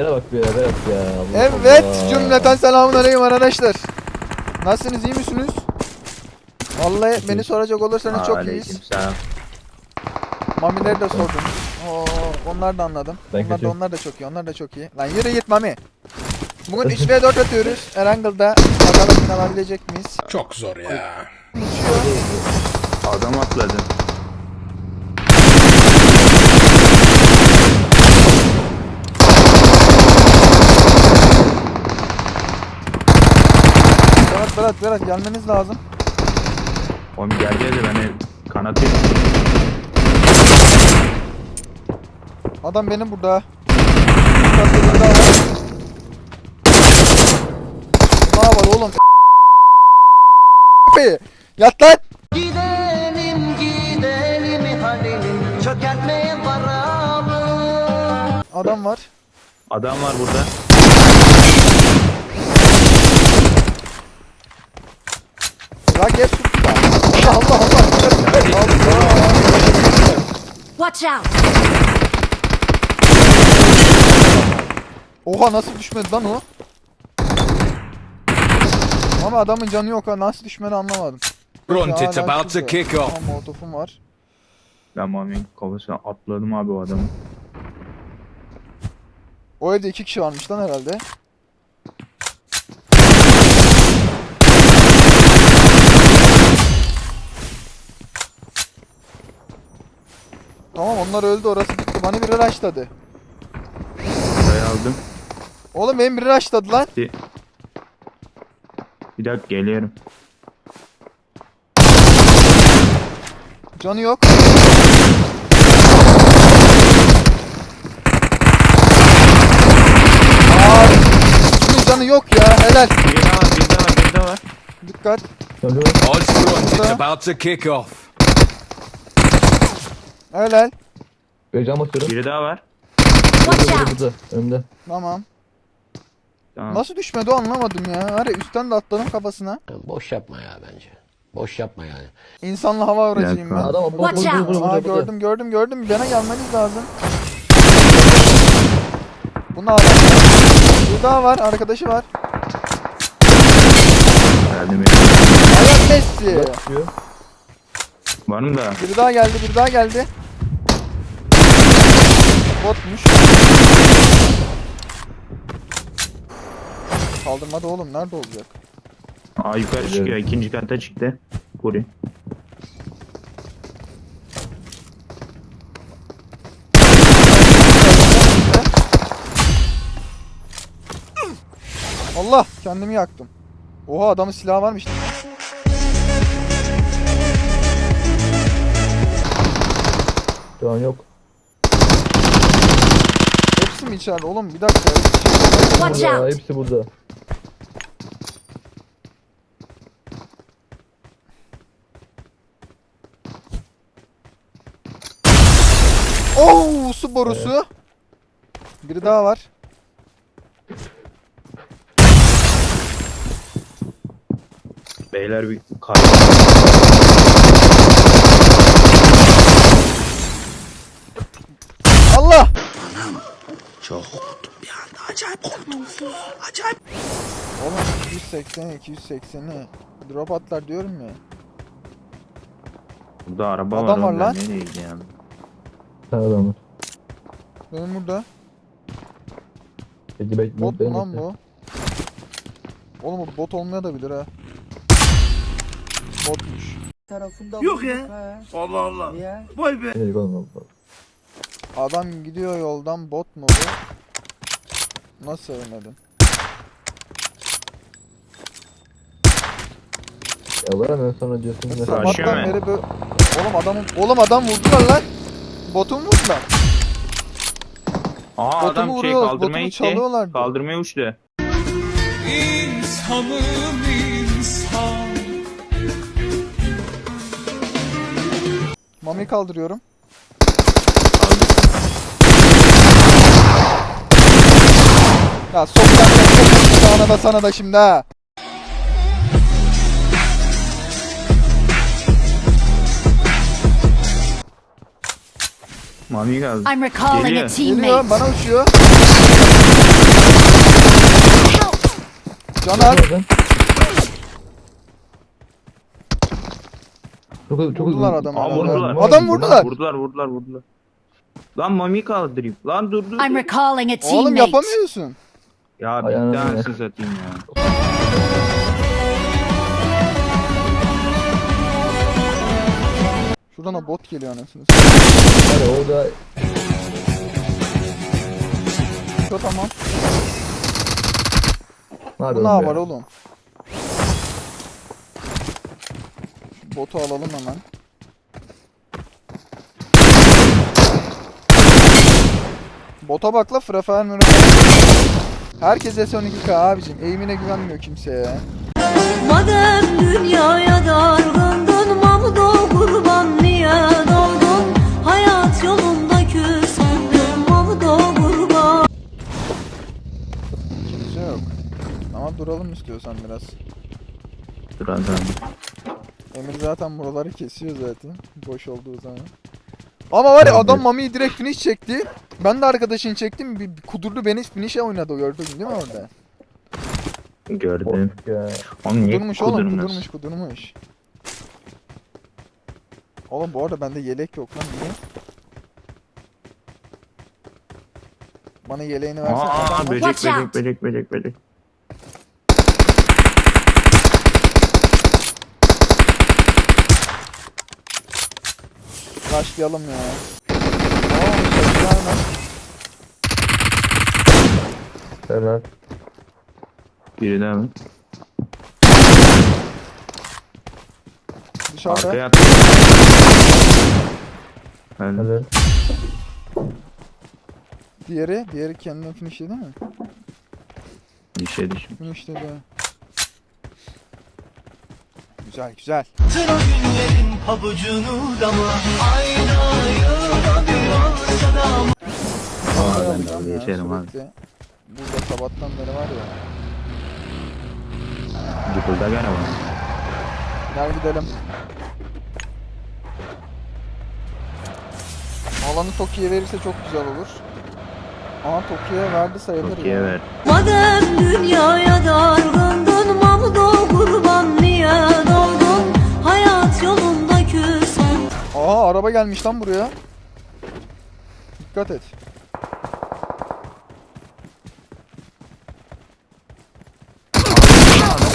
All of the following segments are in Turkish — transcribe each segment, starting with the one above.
Yere bak bir yere ya. Allah Evet Allah. cümleten selamun aleyküm arkadaşlar. Nasılsınız iyi misiniz? Vallahi beni soracak olursanız çok iyiyiz. Aleykümselam. Mamileri de sordum. Oo, onlar da anladım. Ben onlar da kötüyüm. onlar da çok iyi. Onlar da çok iyi. Lan yürü git Mami. Bugün 3 v 4 atıyoruz. Erangle'da. Bakalım alabilecek miyiz? Çok zor ya. Adam atladı. Berat Berat gelmeniz lazım. Oğlum gel gel de beni kanatayım. Adam benim burada. Var. Ne var oğlum? Yat lan! Gidelim gidelim halim çökertmeye varamı Adam var. Adam var burada. Ya gel su tutar. Allah Allah Allah. Watch out! Oha nasıl düşmedi lan o? Ama adamın canı yok ha nasıl düşmedi anlamadım. Front, it's about to kick off. Tamam molotofum var. Ben Mami'nin kafasına atladım abi o adamı. O evde iki kişi varmış lan herhalde. Tamam onlar öldü orası bitti. Bana biri rushladı. Burayı aldım. Oğlum benim biri rushladı lan. Bir, bir dakika geliyorum. Canı yok. Aa, bunun canı yok ya helal. Bir daha var, bir daha var, bir daha var. Dikkat. Odds it's Burada. about to kick off. Helal. Bir cam basıyorum. Biri daha var. Watch Burada out! burada. Önümde. Tamam. Tamam. Nasıl düşmedi anlamadım ya. Var ya üstten de atladım kafasına. Boş yapma ya bence. Boş yapma yani. İnsanlı hava aracıyım ben. Adam bu Watch burada out. burada Aa burada. burada. gördüm gördüm gördüm. Bana gelmeniz lazım. Bunu adam. Bir daha var arkadaşı var. Geldim. Ayak Messi. Bak. Var mı da? Biri daha geldi biri daha geldi. Botmuş. Kaldırmadı oğlum nerede olacak? Aa yukarı çıkıyor. ikinci kata çıktı. Kuri. Allah kendimi yaktım. Oha adamın silahı varmış. Şu an yok. Mi içeride oğlum bir dakika. Watch Burada. out! Hepsi burada. Oo su borusu. Biri daha var. Beyler bir kar. Allah! Oğlum 280 280'i drop atlar diyorum ya. Burada araba Adam var. var oğlum, lan. Nereye? Bir tane adam var. Benim burada. Peki bekle. Bot mu lan bu? Oğlum bu bot olmaya da bilir ha. Botmuş. Yok ya Allah Allah Vay be oğlum? Adam gidiyor yoldan bot mu bu? Nasıl sevmedin? Ya var hemen sonra diyorsun. Sabahtan Mesela Taşıyor mu? beri böyle... Oğlum adamın... Oğlum adam vurdular lan. Botu mu vurdular? Aa Botumu adam şey kaldırmaya botumu gitti. Kaldırmaya uçtu. İnsanım insan. Mami kaldırıyorum. Ya soktan sana da sana da şimdi ha. Mami geldi. I'm recalling Geliyor. a Geliyor teammate. bana uçuyor. Can al. Nereden? Çok çok Vurdular adamı. Aa Adam vurdular. Adam vurdular. Vurdular vurdular vurdular. Lan mami kaldırayım. Lan dur dur. I'm recalling a Oğlum teammate. yapamıyorsun. Ya bir Ayağını tanesini satayım ya. Şuradan o bot geliyor anasını. satayım. Hadi o da Şu tamam. Hadi Bu ne oğlum oğlum? Şu botu alalım hemen. Bota bak la Frafer Herkes S12K abicim. Eğimine güvenmiyor kimse ya. Madem dünyaya dargındın Mamdo kurban niye doğdun Hayat yolunda küsündün Mamdo kurban Kimse yok. Ama duralım istiyorsan biraz. Dur adam. Emir zaten buraları kesiyor zaten. Boş olduğu zaman. Ama var ya adam Mami'yi direkt finish çekti. Ben de arkadaşını çektim. Bir, kudurdu beni finish'e oynadı gördün değil mi orada? Gördüm. Ya. Oğlum niye Kudurmuş oğlum kudurmuş? kudurmuş kudurmuş. Oğlum bu arada bende yelek yok lan niye? Bana yeleğini versen Aa böcek böcek out. böcek böcek böcek. Başlayalım ya. Lan. Helal. Biri daha mı? Dışarıda. Arkaya at. Öyle. Helal. Diğeri, diğeri kendine finish'ledi değil mi? Dişe diş. Finish'ledi. Güzel güzel. Aa ben Yapacağım de ya, geçerim abi. sürekli. Burada sabahtan beri var ya. Cıkılda gene var. Gel gidelim. Alanı Toki'ye verirse çok güzel olur. Ama Toki'ye verdi sayılır Toki'ye ya. ver. Madem dünyaya dargındın Mamdo Aa araba gelmiş lan buraya. Dikkat et.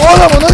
Oğlum onu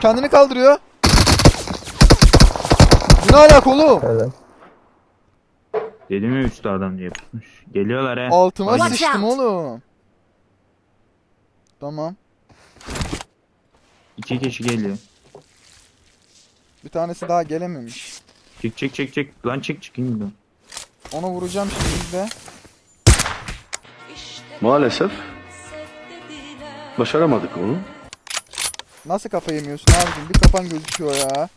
Kendini kaldırıyor. Bu ne alaka oğlum? Helal. Dedim ya üstte adam diye tutmuş. Geliyorlar he. Altıma Bak- sıçtım oğlum. Tamam. İki kişi geliyor. Bir tanesi daha gelememiş. Çık çık çık çık. Lan çık çık indi. Onu vuracağım şimdi izle. Maalesef başaramadık onu. Nasıl kafa yemiyorsun abicim? Bir kafan gözüküyor ya.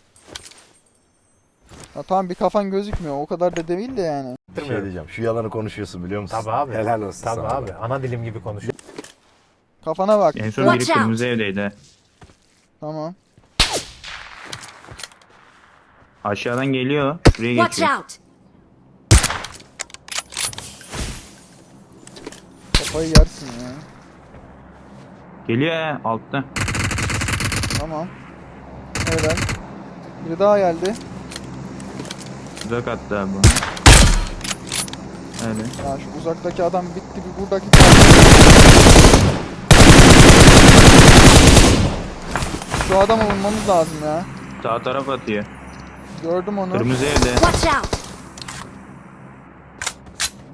Ha tamam bir kafan gözükmüyor. O kadar da değil de yani. Bir şey diyeceğim. Şu yalanı konuşuyorsun biliyor musun? Tabii abi. Helal olsun Tabii sana. abi. Ana dilim gibi konuşuyor. Kafana bak. En son biri Watch out. kırmızı evdeydi. Tamam. Aşağıdan geliyor. Şuraya Watch geçiyor. out! Kafayı yersin ya. Geliyor he altta. Tamam. Evet. Biri daha geldi. Uzak attı abi. Öyle. Ya şu uzaktaki adam bitti bir buradaki Şu adamı vurmamız lazım ya. Sağ taraf atıyor. Gördüm onu. Kırmızı evde. Watch out!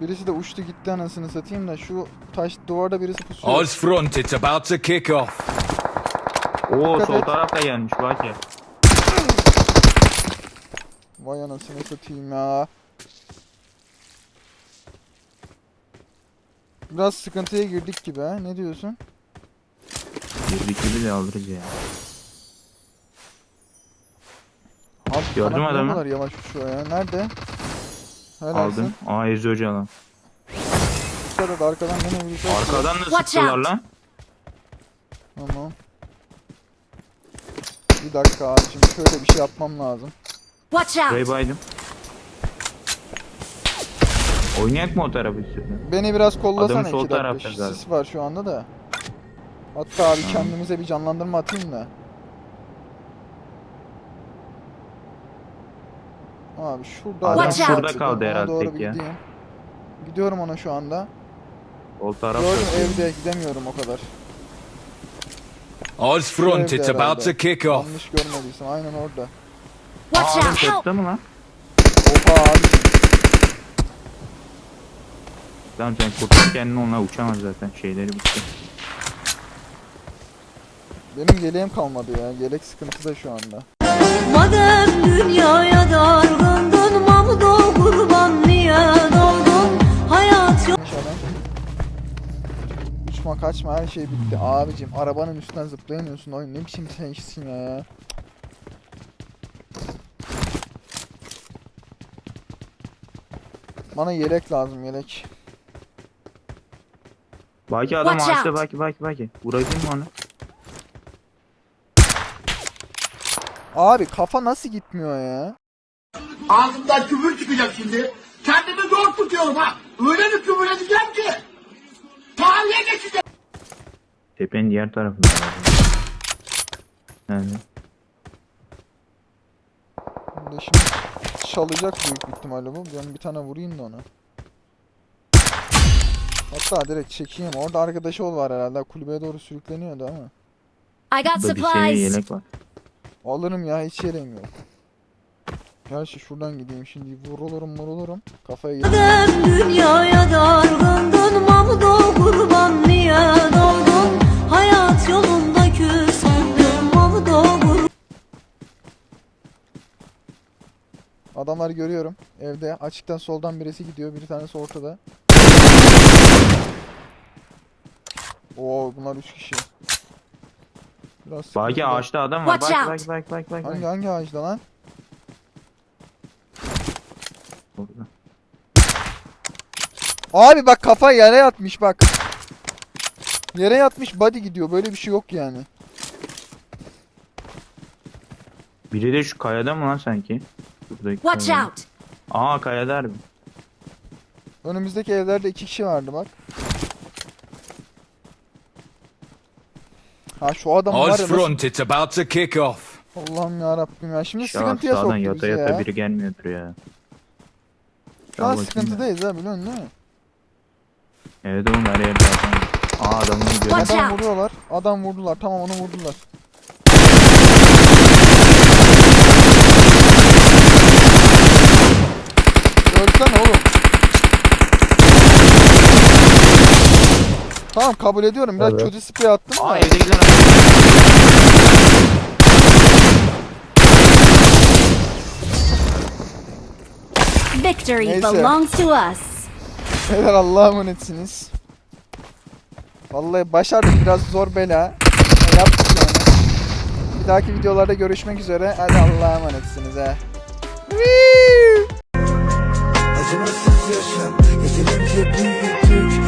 Birisi de uçtu gitti anasını satayım da şu taş duvarda birisi pusuyor. Oz front, it's about to kick off. Oo Dikkat sol et. taraf da gelmiş bak ya. Vay anasını satayım ya. Biraz sıkıntıya girdik gibi ha. Ne diyorsun? Girdik gibi de alırız ya. Abi Gördüm ne adamı. kadar yavaş uçuyor ya. Nerede? Helalsin. Aldım. Aa Ezi Hoca lan. Dikkat arkadan gene atıyor. Arkadan da Watch sıktılar out. lan. Tamam. Bir dakika abicim şöyle bir şey yapmam lazım. Watch out! Burayı baydım. Oynayak mı o tarafı istiyorsun? Beni biraz kollasana Adamın sol iki dakika. tarafta zaten. Sis var şu anda da. Hatta abi kendimize bir canlandırma atayım da. Abi şurada Adam Watch out. şurada kaldı Ona herhalde doğru tek ya. gideyim. Gidiyorum ona şu anda. Sol taraf Gördüm da- evde gidemiyorum o kadar. Eyes front, it's about to kick off. Yanlış görmediysem aynen orada. Watch out! Help! mı lan? Oha abi. Tamam sen kurtar kendini onunla uçamaz zaten şeyleri bitti. Benim yeleğim kalmadı ya. Yelek sıkıntıda şu anda. Madem dünyaya dargındın Uçma kaçma her şey bitti. Abicim arabanın üstünden zıplayamıyorsun oyun ne biçim şeysin ya. Bana yelek lazım yelek. Baki adam Watch ağaçta out. baki baki baki. Vurayım mı onu? Abi kafa nasıl gitmiyor ya? Ağzımdan küfür çıkacak şimdi. Kendimi zor tutuyorum ha. Öyle bir küfür edeceğim ki. Tarihe geçeceğim. Tepenin diğer tarafında. var. Nerede? Burada şimdi çalacak büyük ihtimalle bu. Ben bir tane vurayım da ona. Hatta direkt çekeyim. Orada arkadaşı ol var herhalde. Kulübeye doğru sürükleniyordu ama. I got Burada bir seviye supplies! yelek var. Alırım ya hiç yerim yok. Gerçi şuradan gideyim şimdi vurulurum vurulurum. Kafaya. Madem dünyaya dargındın Mamdo kurban niye doğdun Hayat yolunda küsündün Mamdo kurban Adamları görüyorum. Evde açıktan soldan birisi gidiyor. Bir tanesi ortada. Oo bunlar 3 kişi. Biraz Baki sıkıntılı. ağaçta adam var. Watch Baki out. baki baki baki. Hangi hangi ağaçta lan? Orada. Abi bak kafa yere yatmış bak. Yere yatmış body gidiyor. Böyle bir şey yok yani. Biri de şu kayada mı lan sanki? Buradaki Watch kayada. out! Aa kayada harbi. Önümüzdeki evlerde iki kişi vardı bak. Ha şu adam var Eyes ya nasıl... front, it's about to kick off. Allah'ım ya Rabbim ya. Şimdi Şah sıkıntıya sağdan soktu yata bizi yata ya. biri gelmiyordur ya. Şu an sıkıntıdayız ha biliyorsun değil mi? Evet oğlum yerde adam. Aa adamını görüyorum. Adam vuruyorlar. Adam vurdular. Tamam onu vurdular. Ölsene oğlum. Tamam kabul ediyorum. Biraz Evet. kötü sprey attım Aa da. evde giden adam. Victory Neyse. belongs to us! Beyler Allah'a emanetsiniz. Vallahi başardık biraz zor bela. Yaptık yani. Bir dahaki videolarda görüşmek üzere. Hadi Allah'a emanetsiniz he. Acımasız yaşam yeterince büyüdük